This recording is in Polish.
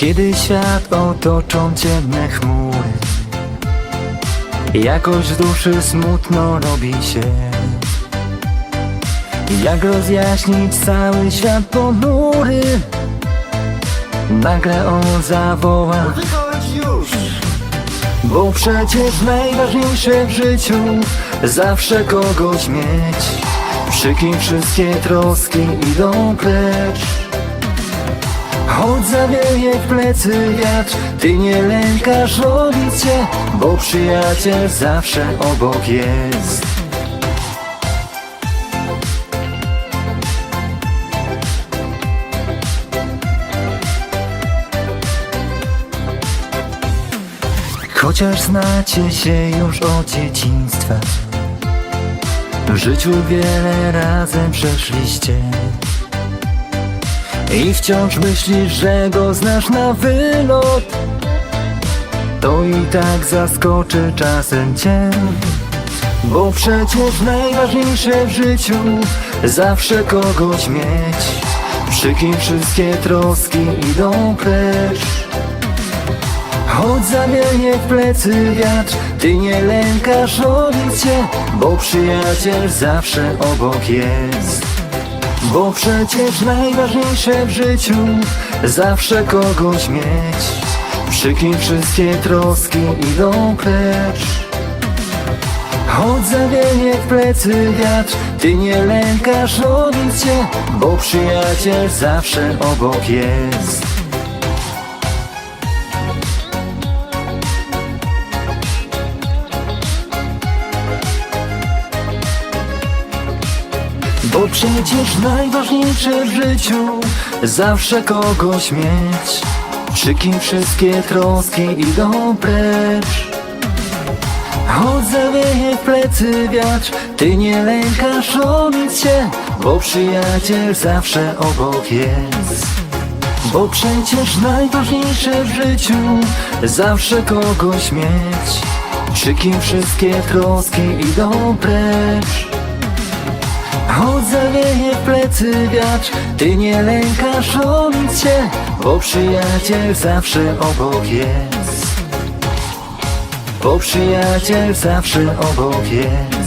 Kiedy świat otoczą ciemne chmury Jakoś w duszy smutno robi się. Jak rozjaśnić cały świat ponury? Nagle on zawoła już! Bo przecież najważniejsze w życiu Zawsze kogoś mieć. Przy kim wszystkie troski idą precz Choć zawieje w plecy wiatr. Ty nie lękasz robić się Bo przyjaciel zawsze obok jest. Chociaż znacie się już od dzieciństwa W życiu wiele razem przeszliście I wciąż myślisz, że go znasz na wylot. To i tak zaskoczy czasem cię. Bo przecież najważniejsze w życiu Zawsze kogoś mieć. Przy kim wszystkie troski idą precz. Choć zawieje w plecy wiatr. Ty nie lękasz robić się Bo przyjaciel zawsze obok jest Bo przecież najważniejsze w życiu Zawsze kogoś mieć. Przy kim wszystkie troski idą precz. Choć zawieje w plecy wiatr Ty nie lękasz robić się Bo przyjaciel zawsze obok jest Bo przecież najważniejsze w życiu Zawsze kogoś mieć. Przy kim wszystkie troski idą precz. Choć zawieje w plecy wiatr. Ty nie lękasz robić się Bo przyjaciel zawsze obok jest. Bo przecież najważniejsze w życiu Zawsze kogoś mieć. Przy kim wszystkie troski idą precz Choć zawieje w plecy wiatr Ty nie lękasz robić się Bo przyjaciel zawsze obok jest. Bo przyjaciel zawsze obok jest